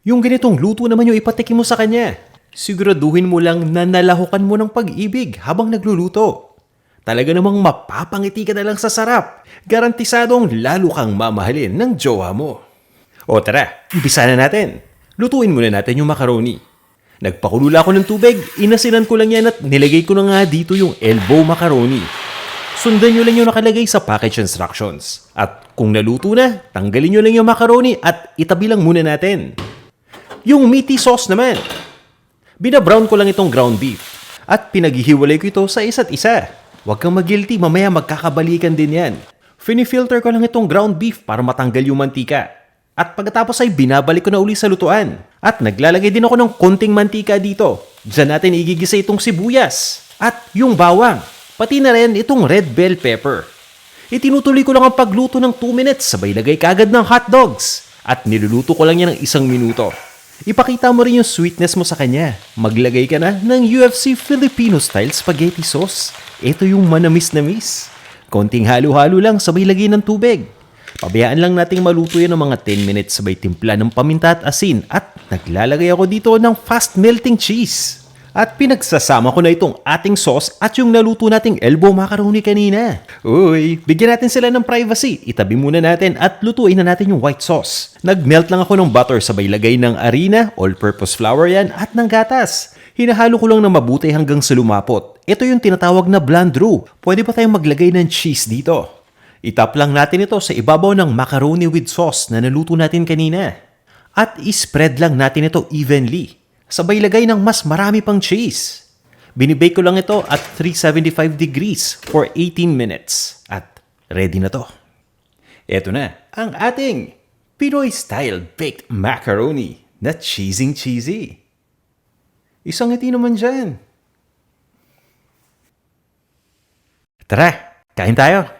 Yung ganitong luto naman yung ipatikim mo sa kanya. Siguraduhin mo lang na nalahukan mo ng pag-ibig habang nagluluto. Talaga namang mapapangiti ka na lang sa sarap. Garantisadong lalo kang mamahalin ng jowa mo. O tara, umpisa na natin. Lutuin muna natin yung macaroni. Nagpakulula ako ng tubig, inasinan ko lang yan at nilagay ko na nga dito yung elbow macaroni. Sundan nyo lang yung nakalagay sa package instructions. At kung naluto na, tanggalin nyo lang yung macaroni at itabi lang muna natin. Yung meaty sauce naman. Binabrown ko lang itong ground beef at pinaghihiwalay ko ito sa isa't isa. Huwag kang mag-guilty, mamaya magkakabalikan din yan. Finifilter ko lang itong ground beef para matanggal yung mantika. At pagkatapos ay binabalik ko na uli sa lutuan. At naglalagay din ako ng konting mantika dito. Diyan natin igigisa itong sibuyas. At yung bawang. Pati na rin itong red bell pepper. Itinutuloy ko lang ang pagluto ng 2 minutes sabay lagay kagad ng hot dogs. At niluluto ko lang yan ng isang minuto. Ipakita mo rin yung sweetness mo sa kanya. Maglagay ka na ng UFC Filipino style spaghetti sauce. Ito yung manamis-namis. Konting halo-halo lang sabay lagay ng tubig. Pabayaan lang nating maluto yan ng mga 10 minutes sabay timpla ng paminta at asin at naglalagay ako dito ng fast melting cheese. At pinagsasama ko na itong ating sauce at yung naluto nating elbow macaroni kanina. Uy, bigyan natin sila ng privacy. Itabi muna natin at lutuin na natin yung white sauce. Nagmelt lang ako ng butter sabay lagay ng harina, all-purpose flour yan, at ng gatas. Hinahalo ko lang na mabuti hanggang sa lumapot. Ito yung tinatawag na blonde roux. Pwede pa tayong maglagay ng cheese dito. Itap lang natin ito sa ibabaw ng macaroni with sauce na naluto natin kanina. At ispread lang natin ito evenly. Sabay lagay ng mas marami pang cheese. Binibake ko lang ito at 375 degrees for 18 minutes. At ready na to. Ito na ang ating Pinoy style baked macaroni na cheesing cheesy. Isang ngiti naman dyan. Tara, kain tayo.